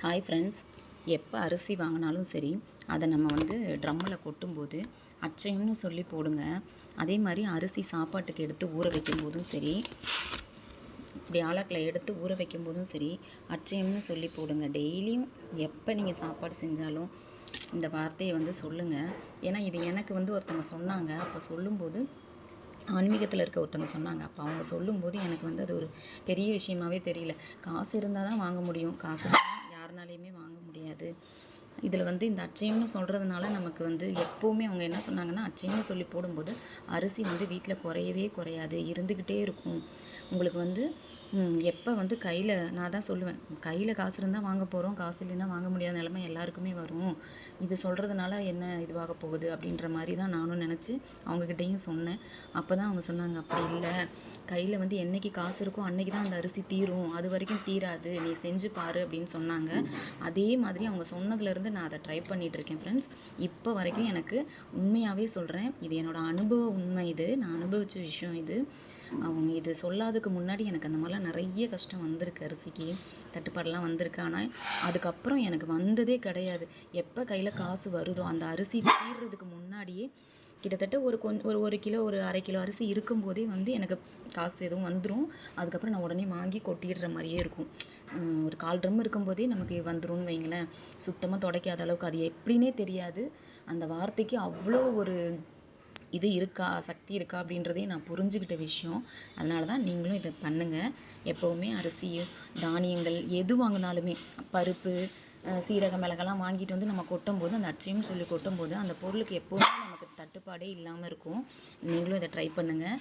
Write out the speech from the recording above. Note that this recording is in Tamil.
ஹாய் ஃப்ரெண்ட்ஸ் எப்போ அரிசி வாங்கினாலும் சரி அதை நம்ம வந்து ட்ரம்மில் கொட்டும்போது அச்சயம்னு சொல்லி போடுங்க. அதே மாதிரி அரிசி சாப்பாட்டுக்கு எடுத்து ஊற வைக்கும்போதும் சரி இப்படி ஆலக்கில் எடுத்து ஊற வைக்கும்போதும் சரி அச்சயம்னு சொல்லி போடுங்க. டெய்லியும் எப்போ நீங்கள் சாப்பாடு செஞ்சாலும் இந்த வார்த்தையை வந்து சொல்லுங்கள் ஏன்னா இது எனக்கு வந்து ஒருத்தவங்க சொன்னாங்க. அப்போ சொல்லும்போது ஆன்மீகத்தில் இருக்க ஒருத்தவங்க சொன்னாங்க. அப்போ அவங்க சொல்லும்போது எனக்கு வந்து அது ஒரு பெரிய விஷயமாவே தெரியல. காசு இருந்தால் தான் வாங்க முடியும். காசு யாருனாலையுமே வாங்க முடியாது. இதில் வந்து இந்த அச்சயம்னு சொல்கிறதுனால நமக்கு வந்து எப்போவுமே அவங்க என்ன சொன்னாங்கன்னா அச்சயம்னு சொல்லி போடும்போது அரிசி வந்து வீட்டில் குறையவே குறையாது இருந்துக்கிட்டே இருக்கும். உங்களுக்கு வந்து எப்போ வந்து கையில் நான் தான் சொல்லுவேன் கையில் காசு இருந்தால் வாங்க போகிறோம் காசு இல்லைன்னா வாங்க முடியாத நிலமை எல்லாருக்குமே வரும். இது சொல்கிறதுனால என்ன இதுவாக போகுது அப்படின்ற மாதிரி தான் நானும் நினச்சி அவங்கக்கிட்டேயும் சொன்னேன். அப்போ தான் அவங்க சொன்னாங்க அப்படி இல்லை. கையில் வந்து என்னைக்கு காசு இருக்கோ அன்றைக்கி தான் அந்த அரிசி தீரும். அது வரைக்கும் தீராது. நீ செஞ்சு பாரு அப்படின்னு சொன்னாங்க. அதே மாதிரி அவங்க சொன்னதுலேருந்து நான் அதை ட்ரை பண்ணிகிட்டு இருக்கேன் ஃப்ரெண்ட்ஸ் இப்போ வரைக்கும் எனக்கு உண்மையாகவே சொல்கிறேன் இது என்னோடய அனுபவ உண்மை இது. நான் அனுபவித்த விஷயம் இது. அவங்க இது சொல்லாததுக்கு முன்னாடி எனக்கு அந்த மாதிரிலாம் நிறைய கஷ்டம் வந்திருக்கு அரிசிக்கு. தட்டுப்பாடெல்லாம் வந்திருக்கு. ஆனால் அதுக்கப்புறம் எனக்கு வந்ததே கிடையாது. எப்போ கையில் காசு வருதோ அந்த அரிசி தீர்றதுக்கு முன்னாடியே கிட்டத்தட்ட ஒரு கொஞ்சம் ஒரு ஒரு கிலோ ஒரு அரை கிலோ அரிசி இருக்கும்போதே வந்து எனக்கு காசு எதுவும் வந்துடும் அதுக்கப்புறம் நான் உடனே வாங்கி கொட்டிடுற மாதிரியே இருக்கும். ஒரு கால் ட்ரம் இருக்கும்போதே நமக்கு வந்துரும்னு வைங்களேன். சுத்தமாக துடைக்காத அளவுக்கு அது எப்படின்னே தெரியாது. அந்த வார்த்தைக்கு அவ்வளோ ஒரு இது இருக்கா? சக்தி இருக்கா? அப்படின்றதே நான் புரிஞ்சுக்கிட்ட விஷயம். அதனால தான் நீங்களும் இதை பண்ணுங்கள் எப்போவுமே அரிசி தானியங்கள் எது வாங்கினாலுமே பருப்பு சீரகம் சீரக மிளகெல்லாம் வாங்கிட்டு வந்து நம்ம கொட்டும்போது அந்த அச்சையும் சொல்லி கொட்டும்போது அந்த பொருளுக்கு எப்போவுமே நமக்கு தட்டுப்பாடே இல்லாமல் இருக்கும். நீங்களும் இதை ட்ரை பண்ணுங்கள்